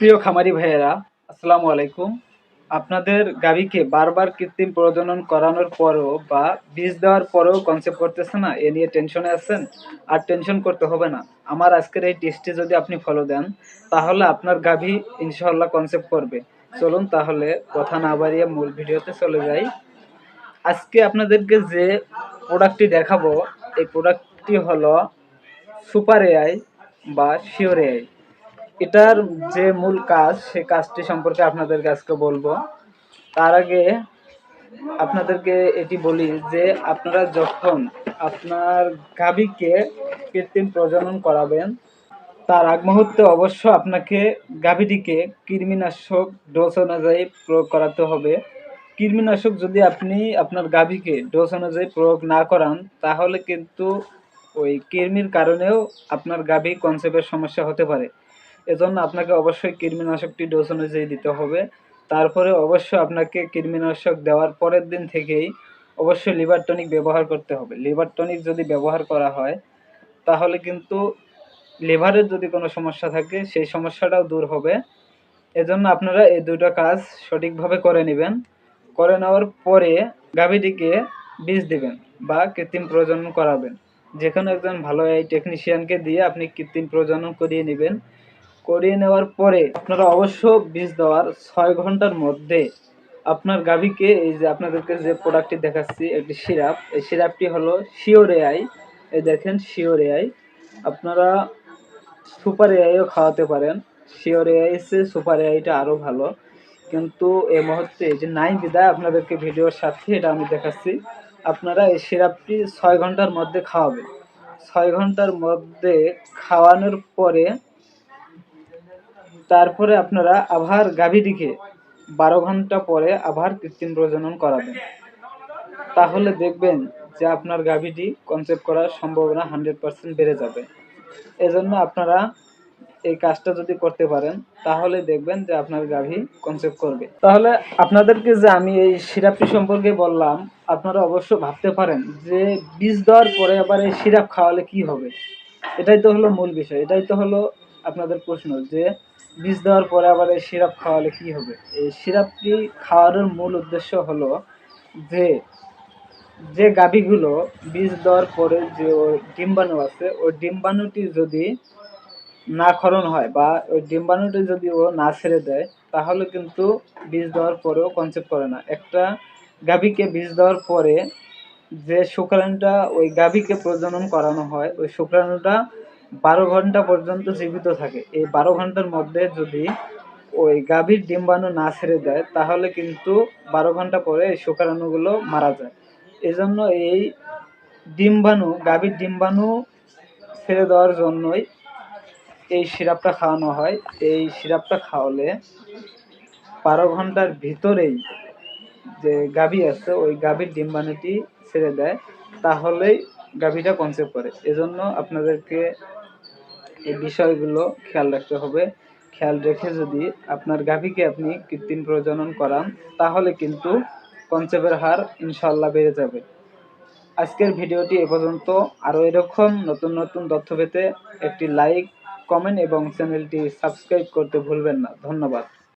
প্রিয় খামারি ভাইয়েরা, আসসালামু আলাইকুম। আপনাদের গাভীকে বারবার কৃত্রিম প্রজনন করানোর পরও বা বীজ দেওয়ার পরেও কনসেপ্ট করতেছে না, এ নিয়ে টেনশনে আছেন, আর টেনশন করতে হবে না। আমার আজকের এই টেস্টটি যদি আপনি ফলো দেন, তাহলে আপনার গাভী ইনশাল্লাহ কনসেপ্ট করবে। চলুন তাহলে কথা না বাড়িয়ে মূল ভিডিওতে চলে যাই। আজকে আপনাদেরকে যে প্রোডাক্টটি দেখাবো, এই প্রোডাক্টটি হলো সুপার এআই বা শিওর এআই এটার যে মূল কাজ, সে কাজটি সম্পর্কে আপনাদেরকে আজকে বলব। তার আগে আপনাদেরকে এটি বলি যে, আপনারা যখন আপনার গাভীকে কৃত্রিম প্রজনন করাবেন, তার আগ মুহূর্তে অবশ্য আপনাকে গাভীটিকে কৃমিনাশক ডোজ অনুযায়ী প্রয়োগ করাতে হবে। কৃমিনাশক যদি আপনি আপনার গাভীকে ডোজ অনুযায়ী প্রয়োগ না করান, তাহলে কিন্তু ওই কৃমির কারণেও আপনার গাভী কনসেপ্টের সমস্যা হতে পারে। এজন্য আপনাকে অবশ্যই কৃমিনাশকটি ডোজ অনুযায়ী দিতে হবে। তারপরে অবশ্যই আপনাকে কৃমিনাশক দেওয়ার পরের দিন থেকেই অবশ্যই লিভার টনিক ব্যবহার করতে হবে। লিভার টনিক যদি ব্যবহার করা হয়, তাহলে কিন্তু লিভারের যদি কোনো সমস্যা থাকে, সেই সমস্যাটাও দূর হবে। এজন্য আপনারা এই দুটো কাজ সঠিকভাবে করে নেবেন। করে নেওয়ার পরে গাভীটিকে বীজ দিবেন বা কৃত্রিম প্রজনন করাবেন। যে কোনো একজন ভালো এই টেকনিশিয়ানকে দিয়ে আপনি কৃত্রিম প্রজনন করিয়ে নেবেন। করিয়ে নেওয়ার পরে আপনারা অবশ্য বীজ দেওয়ার ছয় ঘণ্টার মধ্যে আপনার গাভীকে এই যে আপনাদেরকে যে প্রোডাক্টটি দেখাচ্ছি একটি সিরাপ। এই সিরাপটি হলো শিওর এআই। এই দেখেন, শিওর এআই। আপনারা সুপার এআইও খাওয়াতে পারেন। শিওর এআই সে সুপার এআইটা আরও ভালো। কিন্তু এ মুহূর্তে যে নাই বিদায় আপনাদেরকে ভিডিওর সাথে, এটা আমি দেখাচ্ছি। আপনারা এই সিরাপটি ছয় ঘণ্টার মধ্যে খাওয়াবেন। ছয় ঘণ্টার মধ্যে খাওয়ানোর পরে তারপরে আপনারা আবার গাভীটিকে বারো ঘণ্টা পরে আবার কৃত্রিম প্রজনন করাবেন। তাহলে দেখবেন যে আপনার গাভীটি কনসেপ্ট করার সম্ভাবনা হান্ড্রেড পার্সেন্ট বেড়ে যাবে। এজন্য আপনারা এই কাজটা যদি করতে পারেন, তাহলে দেখবেন যে আপনার গাভী কনসেপ্ট করবে। তাহলে আপনাদেরকে যে আমি এই সিরাপটি সম্পর্কে বললাম, আপনারা অবশ্য ভাবতে পারেন যে বীজ দেওয়ার পরে আবার এই সিরাপ খাওয়ালে কি হবে? এটাই তো হলো মূল বিষয়, এটাই তো হলো আপনাদের প্রশ্ন যে বীজ দেওয়ার পরে আবার এই সিরাপ খাওয়ালে কি হবে? এই সিরাপটি খাওয়ানোর মূল উদ্দেশ্য হলো যে যে গাভীগুলো বীজ দেওয়ার পরে যে ওর ডিম্বাণু আছে, ওই ডিম্বাণুটি যদি না ক্ষরণ হয় বা ওই ডিম্বাণুটি যদি ও না ছেড়ে দেয়, তাহলে কিন্তু বীজ দেওয়ার পরেও কনসেপ্ট করে না। একটা গাভীকে বীজ দেওয়ার পরে যে শুক্রাণুটা ওই গাভীকে প্রজনন করানো হয়, ওই শুক্রাণুটা বারো ঘণ্টা পর্যন্ত জীবিত থাকে। এই বারো ঘণ্টার মধ্যে যদি ওই গাভীর ডিম্বাণু না ছেড়ে দেয়, তাহলে কিন্তু বারো ঘণ্টা পরে এই শুক্রাণুগুলো মারা যায়। এজন্য এই ডিম্বাণু, গাভীর ডিম্বাণু ছেড়ে দেওয়ার জন্যই এই সিরাপটা খাওয়ানো হয়। এই সিরাপটা খাওয়ালে বারো ঘণ্টার ভিতরেই যে গাভী আছে, ওই গাভীর ডিম্বাণুটি ছেড়ে দেয়, তাহলেই গাভীটা কনসেপ্ট করে। এজন্য আপনাদেরকে এই বিষয়গুলো খেয়াল রাখতে হবে। খেয়াল রেখে যদি আপনার গাভীকে আপনি কৃত্রিম প্রজনন করান, তাহলে কিন্তু কনসেপ্টের হার ইনশাল্লাহ বেড়ে যাবে। আজকের ভিডিওটি এ পর্যন্ত। আরও এরকম নতুন নতুন তথ্য পেতে একটি লাইক, কমেন্ট এবং চ্যানেলটি সাবস্ক্রাইব করতে ভুলবেন না। ধন্যবাদ।